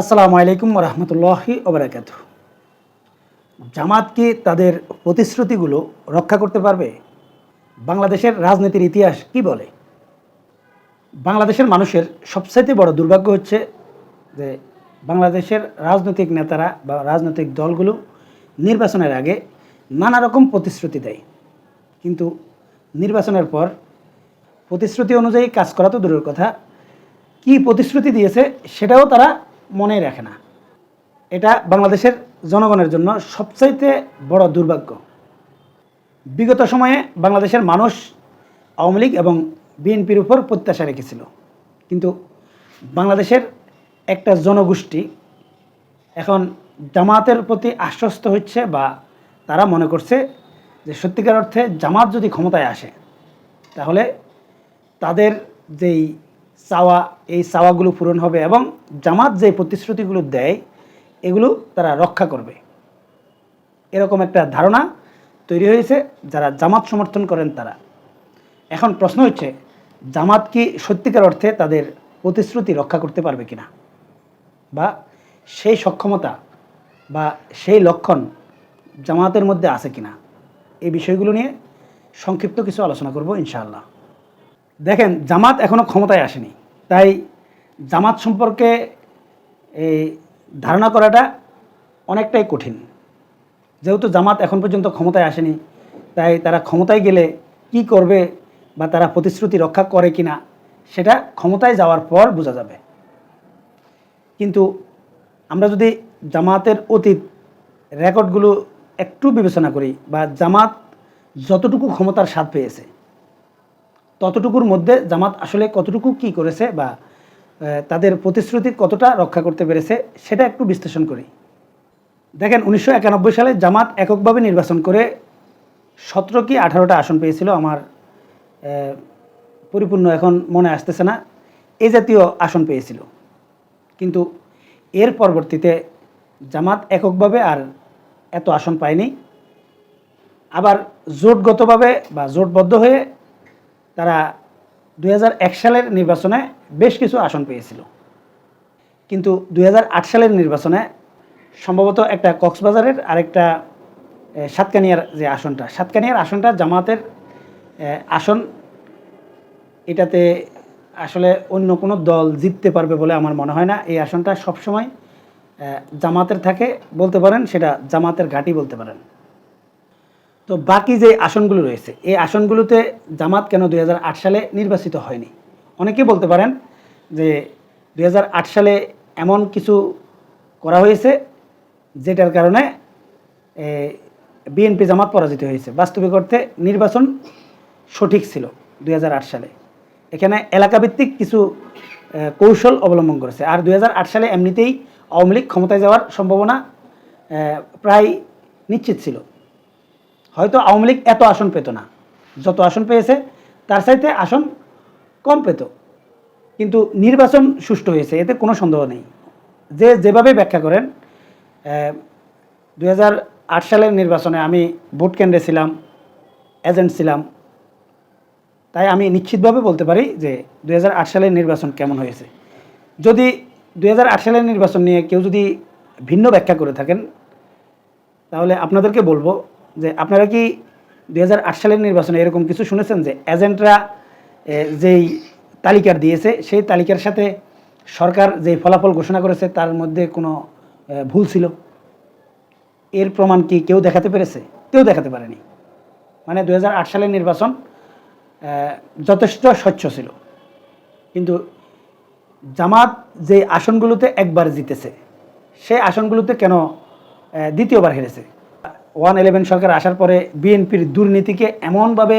আসসালামু আলাইকুম রহমতুল্লাহি ওবরাকাত জামাত কি তাদের প্রতিশ্রুতিগুলো রক্ষা করতে পারবে? বাংলাদেশের রাজনীতির ইতিহাস কি বলে? বাংলাদেশের মানুষের সবচাইতে বড় দুর্ভাগ্য হচ্ছে যে বাংলাদেশের রাজনৈতিক নেতারা বা রাজনৈতিক দলগুলো নির্বাচনের আগে নানা রকম প্রতিশ্রুতি দেয়। কিন্তু নির্বাচনের পর প্রতিশ্রুতি অনুযায়ী কাজ করা তো দূরের কথা। কি প্রতিশ্রুতি দিয়েছে সেটাও তারা মনে রাখে না। এটা বাংলাদেশের জনগণের জন্য সবচাইতে বড় দুর্ভাগ্য। বিগত সময়ে বাংলাদেশের মানুষ আওয়ামী লীগ এবং বিএনপির উপর প্রত্যাশা রেখেছিল। কিন্তু বাংলাদেশের একটা জনগোষ্ঠী এখন জামাতের প্রতি আশ্বস্ত হচ্ছে বা তারা মনে করছে যে সত্যিকার অর্থে জামাত যদি ক্ষমতায় আসে, তাহলে তাদের যেই চাওয়া, এই চাওয়াগুলো পূরণ হবে এবং জামাত যে প্রতিশ্রুতিগুলো দেয়, এগুলো তারা রক্ষা করবে। এরকম একটা ধারণা তৈরি হয়েছে, যারা জামাত সমর্থন করেন তারা। এখন প্রশ্ন হচ্ছে, জামাত কি সত্যিকার অর্থে তাদের প্রতিশ্রুতি রক্ষা করতে পারবে কিনা? বা সেই সক্ষমতা বা সেই লক্ষণ জামাতের মধ্যে আছে কিনা? এই বিষয়গুলো নিয়ে সংক্ষিপ্ত কিছু আলোচনা করব, ইনশাআল্লাহ। দেখেন, জামাত এখনও ক্ষমতায় আসেনি। তাই জামাত সম্পর্কে এই ধারণা করাটা অনেকটাই কঠিন। যেহেতু জামাত এখন পর্যন্ত ক্ষমতায় আসেনি, তাই তারা ক্ষমতায় গেলে কি করবে বা তারা প্রতিশ্রুতি রক্ষা করে কিনা, সেটা ক্ষমতায় যাওয়ার পর বোঝা যাবে। কিন্তু আমরা যদি জামাতের অতীত রেকর্ডগুলো একটু বিবেচনা করি বা জামাত যতটুকু ক্ষমতার স্বাদ পেয়েছে ততটুকুর মধ্যে জামাত আসলে কতটুকু কি করেছে বা তাদের প্রতিশ্রুতি কতটা রক্ষা করতে পেরেছে সেটা একটু বিশ্লেষণ করি। দেখেন, উনিশশো একানব্বই সালে জামাত এককভাবে নির্বাচন করে সতেরো কি আঠারোটা আসন পেয়েছিল আমার পরিপূর্ণ এখন মনে আসতেছে না এই জাতীয় আসন পেয়েছিল। কিন্তু এর পরবর্তীতে জামাত এককভাবে আর এত আসন পায়নি। আবার জোটগতভাবে বা জোটবদ্ধ হয়ে তারা দু হাজার এক সালের নির্বাচনে বেশ কিছু আসন পেয়েছিল। কিন্তু দু হাজার আট সালের নির্বাচনে সম্ভবত একটা কক্সবাজারের আরেকটা সাতকানিয়ার যে আসনটা, সাতকানিয়ার আসনটা জামাতের আসন, এটাতে আসলে অন্য কোনো দল জিততে পারবে বলে আমার মনে হয় না। এই আসনটা সবসময় জামাতের থাকে বলতে পারেন, সেটা জামাতের ঘাঁটি বলতে পারেন। তো বাকি যে আসনগুলো রয়েছে, এই আসনগুলোতে জামাত কেন দু হাজার আট সালে নির্বাচিত হয়নি? অনেকে বলতে পারেন যে দু হাজার আট সালে এমন কিছু করা হয়েছে যেটার কারণে বিএনপি জামাত পরাজিত হয়েছে। বাস্তবিক অর্থে নির্বাচন সঠিক ছিল দু হাজার আট সালে। এখানে এলাকাভিত্তিক কিছু কৌশল অবলম্বন করেছে। আর দু হাজার আট সালে এমনিতেই আওয়ামী লীগ ক্ষমতায় যাওয়ার সম্ভাবনা প্রায় নিশ্চিত ছিল। হয়তো আওয়ামী লীগ এত আসন পেত না। যত আসন পেয়েছে, তার চাইতে আসন কম পেত। কিন্তু নির্বাচন সুষ্ঠু হয়েছে, এতে কোনো সন্দেহ নেই। যে যেভাবে ব্যাখ্যা করেন দু হাজার আট সালের নির্বাচনে আমি ভোট কেন্দ্রে ছিলাম, এজেন্ট ছিলাম। তাই আমি নিশ্চিতভাবে বলতে পারি যে দু হাজার আট সালের নির্বাচন কেমন হয়েছে। যদি দু হাজার আট সালের নির্বাচন নিয়ে কেউ যদি ভিন্ন ব্যাখ্যা করে থাকেন, তাহলে আপনাদেরকে বলব যে আপনারা কি দু হাজার আট সালের নির্বাচনে এরকম কিছু শুনেছেন যে এজেন্টরা যেই তালিকার দিয়েছে, সেই তালিকার সাথে সরকার যে ফলাফল ঘোষণা করেছে তার মধ্যে কোনো ভুল ছিল? এর প্রমাণ কি কেউ দেখাতে পেরেছে? কেউ দেখাতে পারেনি। মানে দু হাজার আট সালের নির্বাচন যথেষ্ট স্বচ্ছ ছিল। কিন্তু জামাত যে আসনগুলোতে একবার জিতেছে সেই আসনগুলোতে কেন দ্বিতীয়বার হেরেছে? ওয়ান ইলেভেন সরকার আসার পরে বিএনপির দুর্নীতিকে এমনভাবে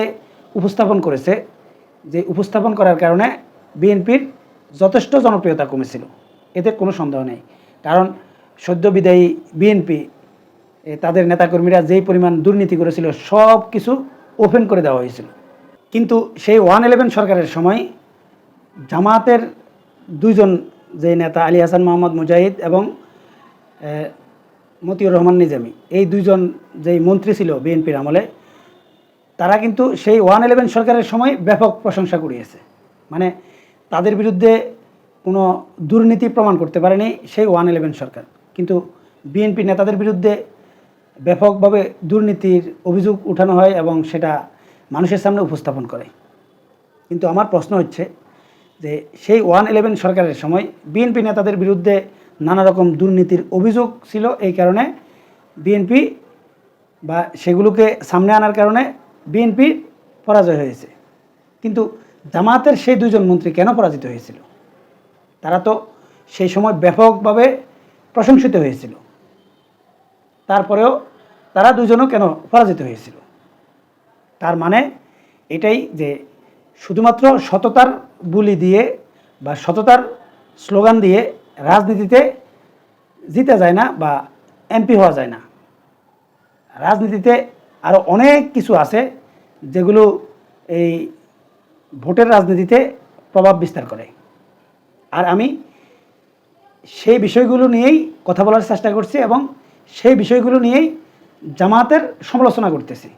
উপস্থাপন করেছে যে উপস্থাপন করার কারণে বিএনপির যথেষ্ট জনপ্রিয়তা কমেছিল। এতে কোনো সন্দেহ নেই। কারণ সদ্য বিদায়ী বিএনপি তাদের নেতাকর্মীরা যেই পরিমাণ দুর্নীতি করেছিল, সব কিছু ওপেন করে দেওয়া হয়েছিল। কিন্তু সেই ওয়ান ইলেভেন সরকারের সময় জামাতের দুইজন যে নেতা, আলী হাসান, মোহাম্মদ মুজাহিদ এবং মতিউর রহমান নিজামী, এই দুইজন যেই মন্ত্রী ছিল বিএনপির আমলে, তারা কিন্তু সেই ওয়ান ইলেভেন সরকারের সময় ব্যাপক প্রশংসা কুড়িয়েছে। মানে তাদের বিরুদ্ধে কোনো দুর্নীতি প্রমাণ করতে পারেনি সেই ওয়ান ইলেভেন সরকার। কিন্তু বিএনপি নেতাদের বিরুদ্ধে ব্যাপকভাবে দুর্নীতির অভিযোগ উঠানো হয় এবং সেটা মানুষের সামনে উপস্থাপন করে। কিন্তু আমার প্রশ্ন হচ্ছে যে সেই ওয়ান ইলেভেন সরকারের সময় বিএনপি নেতাদের বিরুদ্ধে নানা রকম দুর্নীতির অভিযোগ ছিল এই কারণে বিএনপি বা সেগুলোকে সামনে আনার কারণে বিএনপি পরাজয় হয়েছে। কিন্তু জামাতের সেই দুজন মন্ত্রী কেন পরাজিত হয়েছিল? তারা তো সেই সময় ব্যাপকভাবে প্রশংসিত হয়েছিল। তারপরেও তারা দুজনও কেন পরাজিত হয়েছিল? তার মানে এটাই যে শুধুমাত্র সততার বুলি দিয়ে বা সততার স্লোগান দিয়ে রাজনীতিতে জিতে যায় না বা এমপি হওয়া যায় না। রাজনীতিতে আরও অনেক কিছু আছে যেগুলো এই ভোটের রাজনীতিতে প্রভাব বিস্তার করে। আর আমি সেই বিষয়গুলো নিয়েই কথা বলার চেষ্টা করছি এবং সেই বিষয়গুলো নিয়েই জামাতের সমালোচনা করতেছি।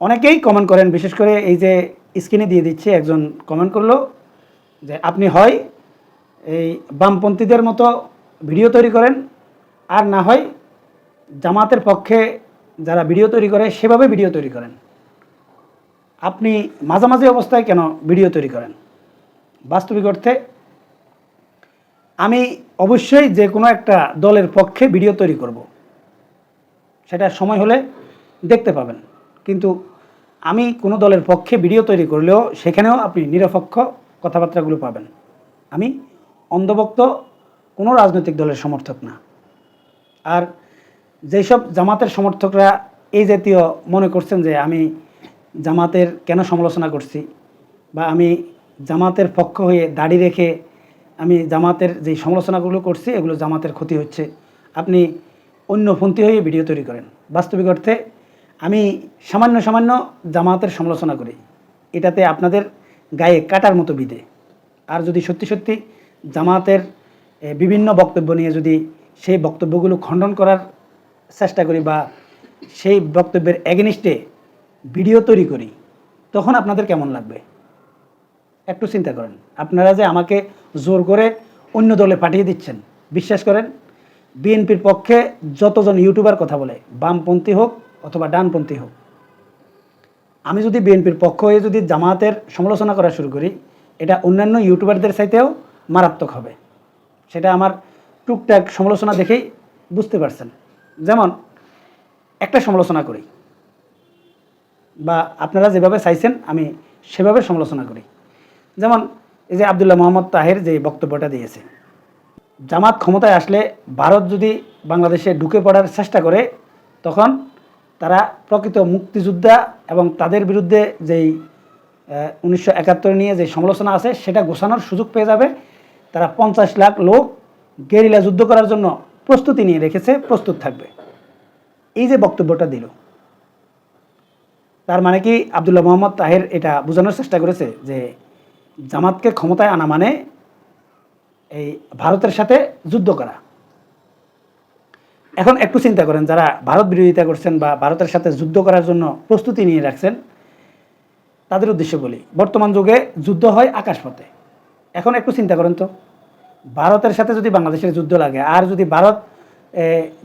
অনেকেই কমেন্ট করেন, বিশেষ করে এই যে স্ক্রিনে দিয়ে দিচ্ছে, একজন কমেন্ট করল যে, আপনি হয় এই বামপন্থীদের মতো ভিডিও তৈরি করেন। আর না হয় জামাতের পক্ষে যারা ভিডিও তৈরি করে সেভাবে ভিডিও তৈরি করেন। আপনি মাঝামাঝি অবস্থায় কেন ভিডিও তৈরি করেন? বাস্তবিক অর্থে আমি অবশ্যই যে কোনো একটা দলের পক্ষে ভিডিও তৈরি করব। সেটা সময় হলে দেখতে পাবেন। কিন্তু আমি কোনো দলের পক্ষে ভিডিও তৈরি করলেও সেখানেও আপনি নিরপেক্ষ কথাবার্তাগুলো পাবেন। আমি অন্ধভক্ত কোনো রাজনৈতিক দলের সমর্থক না। আর যেসব জামাতের সমর্থকরা এই জাতীয় মনে করছেন যে আমি জামাতের কেন সমালোচনা করছি বা আমি জামাতের পক্ষ হয়ে দাড়ি রেখে আমি জামাতের যে সমালোচনাগুলো করছি, এগুলো জামাতের ক্ষতি হচ্ছে। আপনি অন্য অন্যপন্থী হয়ে ভিডিও তৈরি করেন। বাস্তবিক অর্থে আমি সামান্য সামান্য জামাতের সমালোচনা করি। এটাতে আপনাদের গায়ে কাটার মতো বিধে আর যদি সত্যি সত্যি জামাতের বিভিন্ন বক্তব্য নিয়ে যদি সেই বক্তব্যগুলো খণ্ডন করার চেষ্টা করি বা সেই বক্তব্যের এগেনিস্টে ভিডিও তৈরি করি, তখন আপনাদের কেমন লাগবে? একটু চিন্তা করেন। আপনারা যে আমাকে জোর করে অন্য দলে পাঠিয়ে দিচ্ছেন, বিশ্বাস করেন, বিএনপির পক্ষে যতজন ইউটিউবার কথা বলে, বামপন্থী হোক অথবা ডানপন্থী হোক, আমি যদি বিএনপির পক্ষ হয়ে যদি জামাতের সমালোচনা করা শুরু করি, এটা অন্যান্য ইউটিউবারদের চাইতেও মারাত্মক হবে। সেটা আমার টুকটাক সমালোচনা দেখেই বুঝতে পারছেন। যেমন, একটা সমালোচনা করি বা আপনারা যেভাবে চাইছেন, আমি সেভাবে সমালোচনা করি। যেমন, এই যে আবদুল্লাহ মোহাম্মদ তাহের যে বক্তব্যটা দিয়েছে, জামাত ক্ষমতায় আসলে ভারত যদি বাংলাদেশে ঢুকে পড়ার চেষ্টা করে, তখন তারা প্রকৃত মুক্তিযোদ্ধা এবং তাদের বিরুদ্ধে যেই উনিশশো একাত্তর নিয়ে যে সমালোচনা আছে, সেটা গোছানোর সুযোগ পেয়ে যাবে। তারা পঞ্চাশ লাখ লোক গেরিলা যুদ্ধ করার জন্য প্রস্তুতি নিয়ে রেখেছে, প্রস্তুত থাকবে। এই যে বক্তব্যটা দিল, তার মানে কি আবদুল্লাহ মোহাম্মদ তাহের এটা বোঝানোর চেষ্টা করেছে যে জামাতকে ক্ষমতায় আনা মানে এই ভারতের সাথে যুদ্ধ করা। এখন একটু চিন্তা করেন, যারা ভারত বিরোধিতা করছেন বা ভারতের সাথে যুদ্ধ করার জন্য প্রস্তুতি নিয়ে রাখছেন, তাদের উদ্দেশ্য বলি। বর্তমান যুগে যুদ্ধ হয় আকাশপথে। এখন একটু চিন্তা করেন তো। ভারতের সাথে যদি বাংলাদেশের যুদ্ধ লাগে, আর যদি ভারত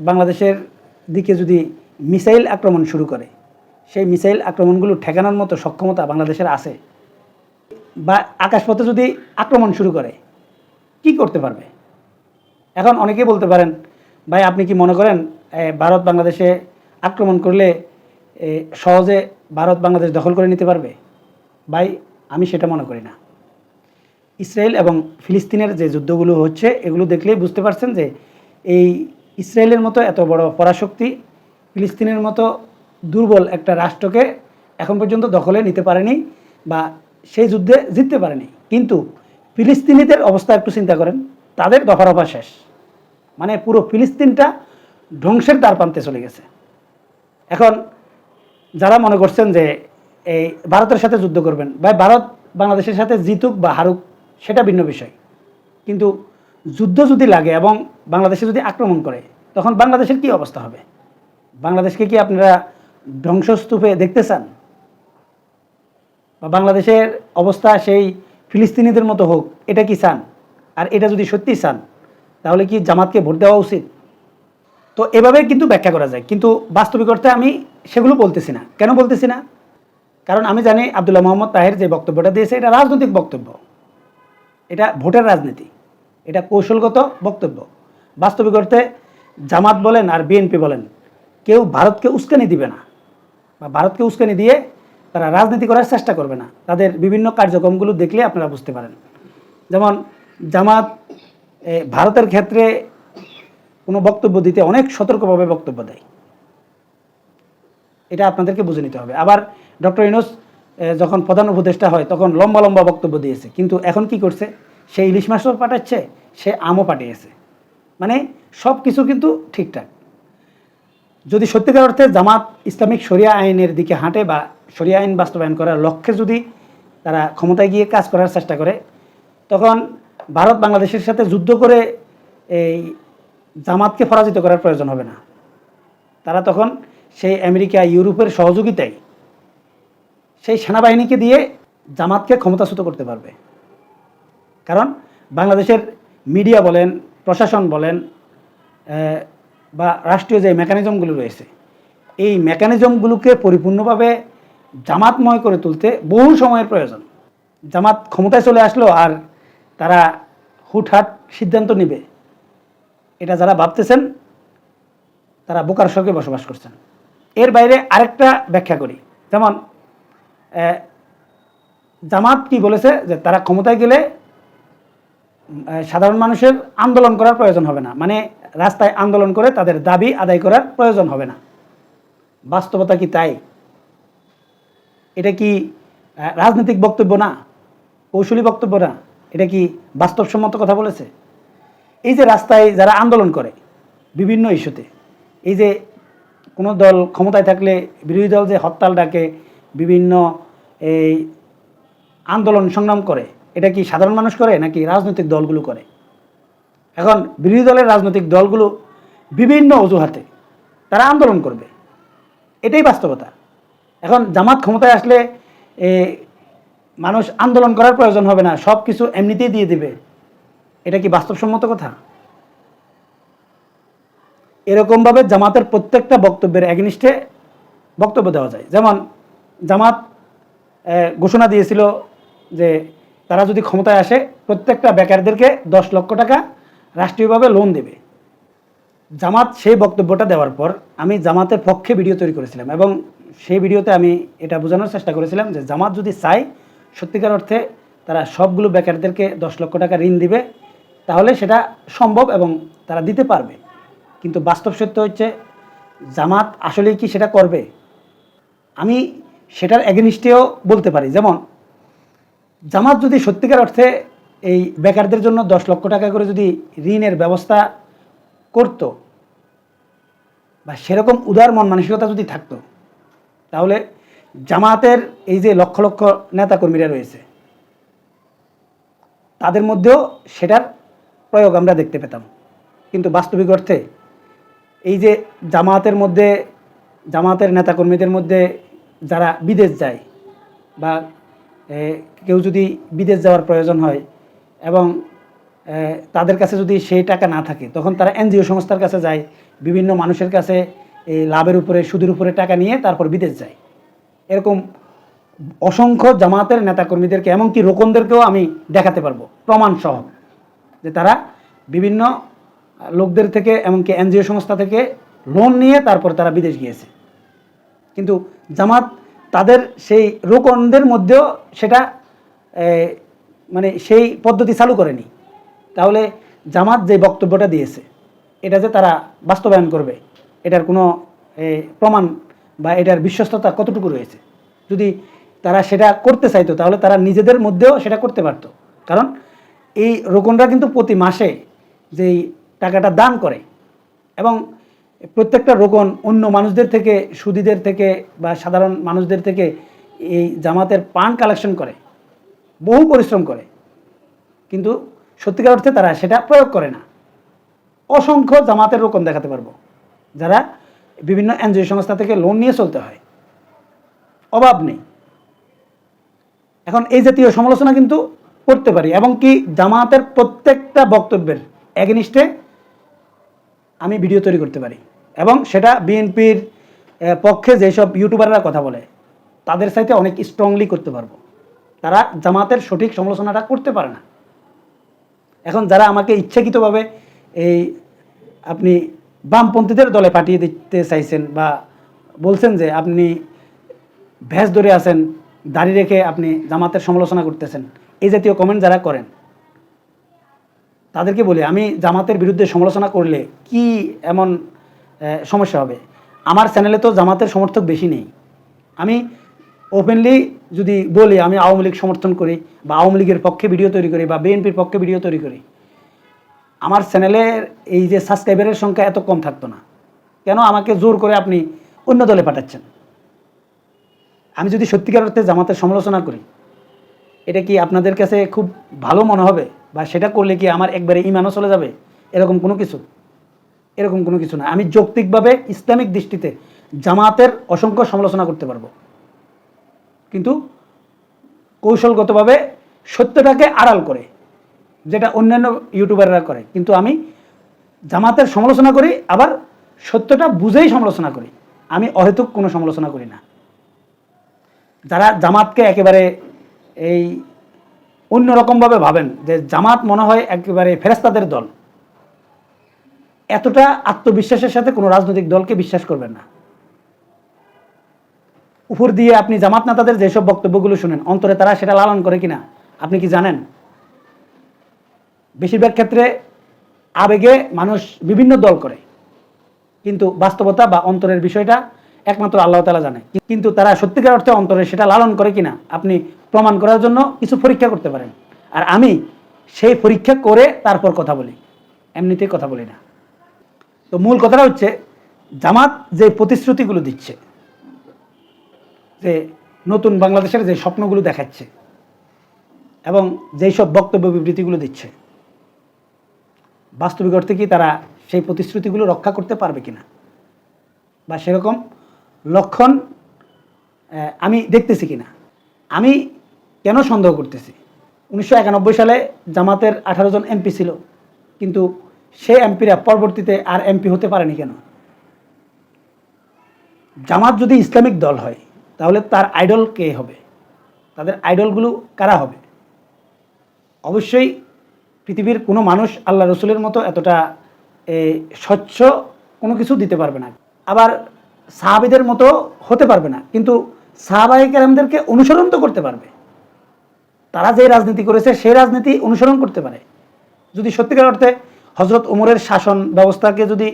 বাংলাদেশের দিকে যদি মিসাইল আক্রমণ শুরু করে, সেই মিসাইল আক্রমণগুলো ঠেকানোর মতো সক্ষমতা বাংলাদেশের আছে, বা আকাশপথে যদি আক্রমণ শুরু করে, কি করতে পারবে? এখন অনেকেই বলতে পারেন, ভাই, আপনি কি মনে করেন ভারত বাংলাদেশে আক্রমণ করলে সহজে ভারত বাংলাদেশ দখল করে নিতে পারবে? ভাই, আমি সেটা মনে করি না। ইসরায়েল এবং ফিলিস্তিনের যে যুদ্ধগুলো হচ্ছে, এগুলো দেখলেই বুঝতে পারছেন যে এই ইসরায়েলের মতো এত বড় পরাশক্তি ফিলিস্তিনের মতো দুর্বল একটা রাষ্ট্রকে এখন পর্যন্ত দখলে নিতে পারেনি বা সেই যুদ্ধে জিততে পারেনি। কিন্তু ফিলিস্তিনিদের অবস্থা একটু চিন্তা করেন, তাদের দফা রফা শেষ। মানে পুরো ফিলিস্তিনটা ধ্বংসের দ্বার প্রান্তে চলে গেছে। এখন যারা মনে করছেন যে এই ভারতের সাথে যুদ্ধ করবেন বা ভারত বাংলাদেশের সাথে জিতুক বা হারুক সেটা ভিন্ন বিষয়। কিন্তু যুদ্ধ যদি লাগে এবং বাংলাদেশে যদি আক্রমণ করে, তখন বাংলাদেশের কি অবস্থা হবে? বাংলাদেশকে কি আপনারা ধ্বংসস্তূপে দেখতে চান? বা বাংলাদেশের অবস্থা সেই ফিলিস্তিনিদের মতো হোক, এটা কি চান? আর এটা যদি সত্যি চান, তাহলে কি জামাতকে ভোট দেওয়া উচিত? তো এভাবে কিন্তু ব্যাখ্যা করা যায়। কিন্তু বাস্তবিক অর্থে আমি সেগুলো বলতেছি না। কেন বলতেছি না? কারণ আমি জানি আবদুল্লাহ মোহাম্মদ তাহের যে বক্তব্যটা দিয়েছে, এটা রাজনৈতিক বক্তব্য। এটা ভোটের রাজনীতি। এটা কৌশলগত বক্তব্য। বাস্তবিক অর্থে জামাত বলেন আর বিএনপি বলেন, কেউ ভারতকে উস্কানি দিবে না বা ভারতকে উস্কানি দিয়ে তারা রাজনীতি করার চেষ্টা করবে না। তাদের বিভিন্ন কার্যক্রমগুলো দেখলে আপনারা বুঝতে পারেন। যেমন জামাত ভারতের ক্ষেত্রে কোনো বক্তব্য দিতে অনেক সতর্কভাবে বক্তব্য দেয়। এটা আপনাদেরকে বুঝে নিতে হবে। আবার ডক্টর ইনোস যখন প্রধান উপদেষ্টা হয়, তখন লম্বা লম্বা বক্তব্য দিয়েছে। কিন্তু এখন কি করছে? সে ইলিশ মাছও পাঠাচ্ছে, সে আমও পাঠিয়েছে। মানে সব কিছু কিন্তু ঠিকঠাক। যদি সত্যিকার অর্থে জামাত ইসলামিক শরিয়া আইনের দিকে হাঁটে বা শরিয়া আইন বাস্তবায়ন করার লক্ষ্যে যদি তারা ক্ষমতায় গিয়ে কাজ করার চেষ্টা করে, তখন ভারত বাংলাদেশের সাথে যুদ্ধ করে এই জামাতকে পরাজিত করার প্রয়োজন হবে না। তারা তখন সেই আমেরিকা, ইউরোপের সহযোগিতায় সেই সেনাবাহিনীকে দিয়ে জামাতকে ক্ষমতাচ্যুত করতে পারবে। কারণ বাংলাদেশের মিডিয়া বলেন, প্রশাসন বলেন বা রাষ্ট্রীয় যে মেকানিজমগুলো রয়েছে, এই মেকানিজমগুলোকে পরিপূর্ণভাবে জামাতময় করে তুলতে বহু সময়ের প্রয়োজন। জামাত ক্ষমতায় চলে আসলো আর তারা হুটহাট সিদ্ধান্ত নেবে। এটা যারা ভাবতেছেন, তারা বোকার স্বর্গে বসবাস করছেন। এর বাইরে আরেকটা ব্যাখ্যা করি। যেমন জামাত কি বলেছে যে তারা ক্ষমতায় গেলে সাধারণ মানুষের আন্দোলন করার প্রয়োজন হবে না। মানে রাস্তায় আন্দোলন করে তাদের দাবি আদায় করার প্রয়োজন হবে না। বাস্তবতা কি তাই? এটা কি রাজনৈতিক বক্তব্য না? কৌশলী বক্তব্য না? এটা কি বাস্তবসম্মত কথা বলেছে? এই যে রাস্তায় যারা আন্দোলন করে, বিভিন্ন ইস্যুতে, এই যে কোনো দল ক্ষমতায় থাকলে বিরোধী দল যে হরতাল ডাকে, বিভিন্ন এই আন্দোলন সংগ্রাম করে, এটা কি সাধারণ মানুষ করে নাকি রাজনৈতিক দলগুলো করে? এখন বিরোধী দলের রাজনৈতিক দলগুলো বিভিন্ন অজুহাতে তারা আন্দোলন করবে। এটাই বাস্তবতা। এখন জামাত ক্ষমতায় আসলে মানুষ আন্দোলন করার প্রয়োজন হবে না সব কিছু এমনিতেই দিয়ে দিবে। এটা কি বাস্তবসম্মত কথা? এরকমভাবে জামাতের প্রত্যেকটা বক্তব্যের একনিষ্ঠে বক্তব্য দেওয়া যায়। যেমন জামাত ঘোষণা দিয়েছিল যে তারা যদি ক্ষমতায় আসে, প্রত্যেকটা বেকারদেরকে দশ লক্ষ টাকা রাষ্ট্রীয়ভাবে লোন দেবে। জামাত সেই বক্তব্যটা দেওয়ার পর আমি জামাতের পক্ষে ভিডিও তৈরি করেছিলাম এবং সেই ভিডিওতে আমি এটা বোঝানোর চেষ্টা করেছিলাম যে জামাত যদি চায়, সত্যিকার অর্থে তারা সবগুলো বেকারদেরকে দশ লক্ষ টাকা ঋণ দিবে, তাহলে সেটা সম্ভব এবং তারা দিতে পারবে। কিন্তু বাস্তব সত্য হচ্ছে, জামাত আসলেই কি সেটা করবে? আমি সেটার এগেনিস্টেও বলতে পারি। যেমন, জামাত যদি সত্যিকার অর্থে এই বেকারদের জন্য দশ লক্ষ টাকা করে যদি ঋণের ব্যবস্থা করত বা সেরকম উদার মন মানসিকতা যদি থাকতো, তাহলে জামাতের এই যে লক্ষ লক্ষ নেতাকর্মীরা রয়েছে, তাদের মধ্যেও সেটার প্রয়োগ আমরা দেখতে পেতাম। কিন্তু বাস্তবিক অর্থে এই যে জামাতের মধ্যে, জামাতের নেতাকর্মীদের মধ্যে যারা বিদেশ যায় বা কেউ যদি বিদেশ যাওয়ার প্রয়োজন হয় এবং তাদের কাছে যদি সেই টাকা না থাকে, তখন তারা এনজিও সংস্থার কাছে যায়, বিভিন্ন মানুষের কাছে এই লাভের উপরে, সুদের উপরে টাকা নিয়ে তারপর বিদেশ যায়। এরকম অসংখ্য জামাতের নেতাকর্মীদেরকে এমনকি রোকনদেরকেও আমি দেখাতে পারব প্রমাণ সহ যে তারা বিভিন্ন লোকদের থেকে, এমনকি এনজিও সংস্থা থেকে লোন নিয়ে তারপর তারা বিদেশ গিয়েছে। কিন্তু জামাত তাদের সেই রোকনদের মধ্যেও সেটা মানে সেই পদ্ধতি চালু করেনি। তাহলে জামাত যে বক্তব্যটা দিয়েছে, এটা যে তারা বাস্তবায়ন করবে, এটার কোনো প্রমাণ বা এটার বিশ্বস্ততা কতটুকু রয়েছে? যদি তারা সেটা করতে চাইতো, তাহলে তারা নিজেদের মধ্যেও সেটা করতে পারতো। কারণ এই রোকনরা কিন্তু প্রতি মাসে যেই টাকাটা দান করে, এবং প্রত্যেকটা রোকন অন্য মানুষদের থেকে, সুদীদের থেকে বা সাধারণ মানুষদের থেকে এই জামাতের পান কালেকশন করে, বহু পরিশ্রম করে। কিন্তু সত্যিকার অর্থে তারা সেটা প্রয়োগ করে না। অসংখ্য জামাতের রোকন দেখাতে পারব, যারা বিভিন্ন এনজিও সংস্থা থেকে লোন নিয়ে চলতে হয়। অভাব নেই। এখন এই জাতীয় সমালোচনা কিন্তু করতে পারি, এবং কি জামাতের প্রত্যেকটা বক্তব্যের এগেনিস্টে আমি ভিডিও তৈরি করতে পারি। এবং সেটা বিএনপির পক্ষে যেসব ইউটিউবাররা কথা বলে, তাদের সাথে অনেক স্ট্রংলি করতে পারব। তারা জামাতের সঠিক সমালোচনাটা করতে পারে না। এখন যারা আমাকে ইচ্ছাকৃতভাবে এই আপনি বামপন্থীদের দলে পাঠিয়ে দিতে চাইছেন বা বলছেন যে আপনি ভ্যাস ধরে আছেন, দাড়ি রেখে আপনি জামাতের সমালোচনা করতেছেন, এই জাতীয় কমেন্ট যারা করেন, তাদেরকে বলি, আমি জামাতের বিরুদ্ধে সমালোচনা করলে কি এমন সমস্যা হবে। আমার চ্যানেলে তো জামাতের সমর্থক বেশি নেই। আমি ওপেনলি যদি বলি, আমি আওয়ামী লীগ সমর্থন করি বা আওয়ামী লীগের পক্ষে ভিডিও তৈরি করি বা বিএনপির পক্ষে ভিডিও তৈরি করি, আমার চ্যানেলের এই যে সাবস্ক্রাইবারের সংখ্যা এত কম থাকতো না। কেন? আমাকে জোর করে আপনি অন্য দলে পাঠাচ্ছেন। আমি যদি সত্যিকার অর্থে জামাতের সমালোচনা করি, এটা কি আপনাদের কাছে খুব ভালো মনে হবে? বা সেটা করলে কি আমার একবারে ইমানও চলে যাবে? এরকম কোনো কিছু? এরকম কোনো কিছু না। আমি যৌক্তিকভাবে ইসলামিক দৃষ্টিতে জামাতের অসংখ্য সমালোচনা করতে পারব। কিন্তু কৌশলগতভাবে সত্যটাকে আড়াল করে, যেটা অন্যান্য ইউটিউবাররা করে। কিন্তু আমি জামাতের সমালোচনা করি, আবার সত্যটা বুঝেই সমালোচনা করি। আমি অহেতুক কোনো সমালোচনা করি না। যারা জামাতকে একেবারে এই অন্যরকমভাবে ভাবেন, যে জামাত মনে হয় একেবারে ফেরেস্তাদের দল এতটা আত্মবিশ্বাসের সাথে কোনো রাজনৈতিক দলকে বিশ্বাস করবেন না। উপর দিয়ে আপনি জামাত নেতাদের যেসব বক্তব্যগুলো শুনেন, অন্তরে তারা সেটা লালন করে কিনা, আপনি কি জানেন? বেশিরভাগ ক্ষেত্রে আবেগে মানুষ বিভিন্ন দল করে, কিন্তু বাস্তবতা বা অন্তরের বিষয়টা একমাত্র আল্লাহ তালা জানে। কিন্তু তারা সত্যিকার অর্থে অন্তরে সেটা লালন করে কিনা, আপনি প্রমাণ করার জন্য কিছু পরীক্ষা করতে পারেন। আর আমি সেই পরীক্ষা করে তারপর কথা বলি, এমনিতেই কথা বলি না। তো মূল কথাটা হচ্ছে, জামাত যে প্রতিশ্রুতিগুলো দিচ্ছে, যে নতুন বাংলাদেশের যে স্বপ্নগুলো দেখাচ্ছে এবং যেই সব বক্তব্য বিবৃতিগুলো দিচ্ছে, বাস্তবিক অর্থে কি তারা সেই প্রতিশ্রুতিগুলো রক্ষা করতে পারবে কিনা? বা সেরকম লক্ষণ আমি দেখতেছি কিনা? আমি কেন সন্দেহ করতেছি? উনিশশো একানব্বই সালে জামাতের আঠারো জন এমপি ছিল, কিন্তু সেই এমপিরা পরবর্তীতে আর এমপি হতে পারেনি কেন? জামাত যদি ইসলামিক দল হয়, তাহলে তার আইডল কে হবে? তাদের আইডলগুলো কারা হবে? অবশ্যই পৃথিবীর কোনো মানুষ আল্লাহ রসুলের মতো এতটা স্বচ্ছ কোনো কিছু দিতে পারবে না। আবার সাহাবিদের মতো হতে পারবে না, কিন্তু সাহাবাই কেরামদেরকে অনুসরণ তো করতে পারবে। তারা যে রাজনীতি করেছে, সেই রাজনীতি অনুসরণ করতে পারে। যদি সত্যিকার অর্থে হজরত উমরের শাসন ব্যবস্থাকে যদি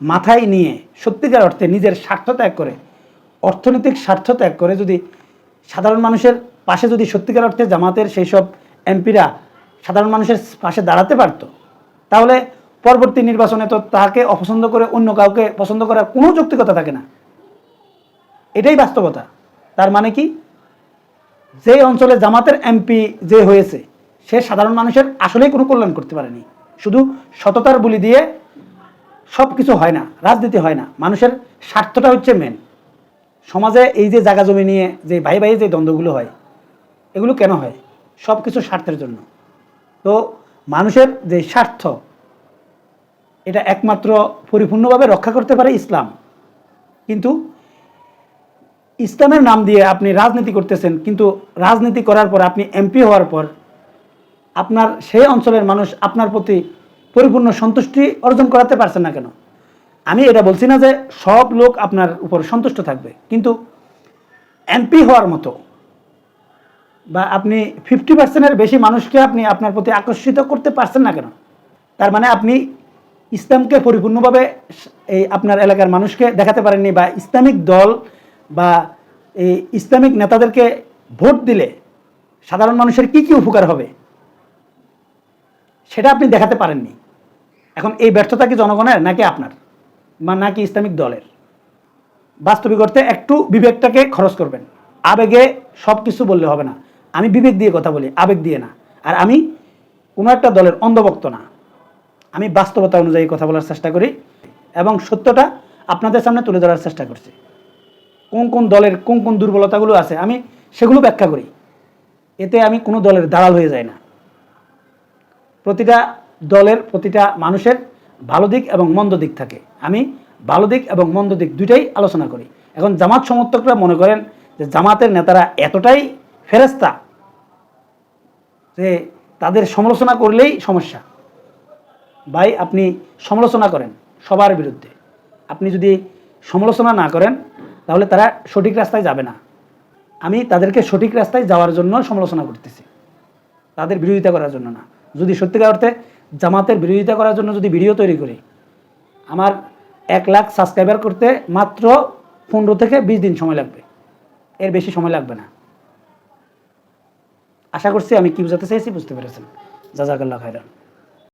মাথায় নিয়ে সত্যিকার অর্থে নিজের স্বার্থ ত্যাগ করে, অর্থনৈতিক স্বার্থ ত্যাগ করে যদি সাধারণ মানুষের পাশে যদি সত্যিকার অর্থে জামাতের সেই সব এমপিরা সাধারণ মানুষের পাশে দাঁড়াতে পারতো, তাহলে পরবর্তী নির্বাচনে তো তাকে অপছন্দ করে অন্য কাউকে পছন্দ করার কোনো যৌক্তিকতা থাকে না। এটাই বাস্তবতা। তার মানে কি? যে অঞ্চলে জামাতের এমপি যে হয়েছে, সে সাধারণ মানুষের আসলেই কোনো কল্যাণ করতে পারেনি। শুধু সততার বলি দিয়ে সব কিছু হয় না, রাজনীতি হয় না, মানুষের স্বার্থটা হচ্ছে মেন সমাজে এই যে জায়গা জমি নিয়ে যে ভাই ভাই যে দ্বন্দ্বগুলো হয়, এগুলো কেন হয়? সব কিছু স্বার্থের জন্য। তো মানুষের যে স্বার্থ, এটা একমাত্র পরিপূর্ণভাবে রক্ষা করতে পারে ইসলাম। কিন্তু ইসলামের নাম দিয়ে আপনি রাজনীতি করতেছেন, কিন্তু রাজনীতি করার পর আপনি এমপি হওয়ার পর আপনার সেই অঞ্চলের মানুষ আপনার প্রতি পরিপূর্ণ সন্তুষ্টি অর্জন করাতে পারছেন না কেন? আমি এটা বলছি না যে সব লোক আপনার উপর সন্তুষ্ট থাকবে, কিন্তু এমপি হওয়ার মতো বা আপনি ফিফটি পার্সেন্টের বেশি মানুষকে আপনি আপনার প্রতি আকর্ষিত করতে পারছেন না কেন? তার মানে আপনি ইসলামকে পরিপূর্ণভাবে এই আপনার এলাকার মানুষকে দেখাতে পারেননি বা ইসলামিক দল বা এই ইসলামিক নেতাদেরকে ভোট দিলে সাধারণ মানুষের কি কি উপকার হবে? সেটা আপনি দেখাতে পারেননি। এখন এই ব্যর্থতা কি জনগণের নাকি আপনার? বা নাকি ইসলামিক দলের? বাস্তবিক অর্থে একটু বিবেকটাকে খরচ করবেন। আবেগে সব কিছু বললে হবে না। আমি বিবেক দিয়ে কথা বলি, আবেগ দিয়ে না। আর আমি কোনো একটা দলের অন্ধভক্ত না। আমি বাস্তবতা অনুযায়ী কথা বলার চেষ্টা করি এবং সত্যটা আপনাদের সামনে তুলে ধরার চেষ্টা করছি। কোন কোন দলের কোন কোন দুর্বলতাগুলো আছে, আমি সেগুলো ব্যাখ্যা করি। এতে আমি কোনো দলের দালাল হয়ে যাই না। প্রতিটা দলের প্রতিটা মানুষের ভালো দিক এবং মন্দ দিক থাকে। আমি ভালো দিক এবং মন্দ দিক দুইটাই আলোচনা করি। এখন জামাত সমর্থকরা মনে করেন যে জামাতের নেতারা এতটাই ফেরেস্তা যে তাদের সমালোচনা করলেই সমস্যা। ভাই, আপনি সমালোচনা করেন সবার বিরুদ্ধে। আপনি যদি সমালোচনা না করেন, তাহলে তারা সঠিক রাস্তায় যাবে না। আমি তাদেরকে সঠিক রাস্তায় যাওয়ার জন্য সমালোচনা করতেছি। তাদের বিরোধিতা করার জন্য না। যদি সত্যিকার অর্থে জামাতের বিরোধিতা করার জন্য যদি ভিডিও তৈরি করি, আমার এক লাখ সাবস্ক্রাইবার করতে মাত্র পনেরো থেকে বিশ দিন সময় লাগবে। এর বেশি সময় লাগবে না। আশা করছি আমি কি বুঝাতে চাইছি বুঝতে পেরেছেন। জাজাকাল্লাহ খাইরান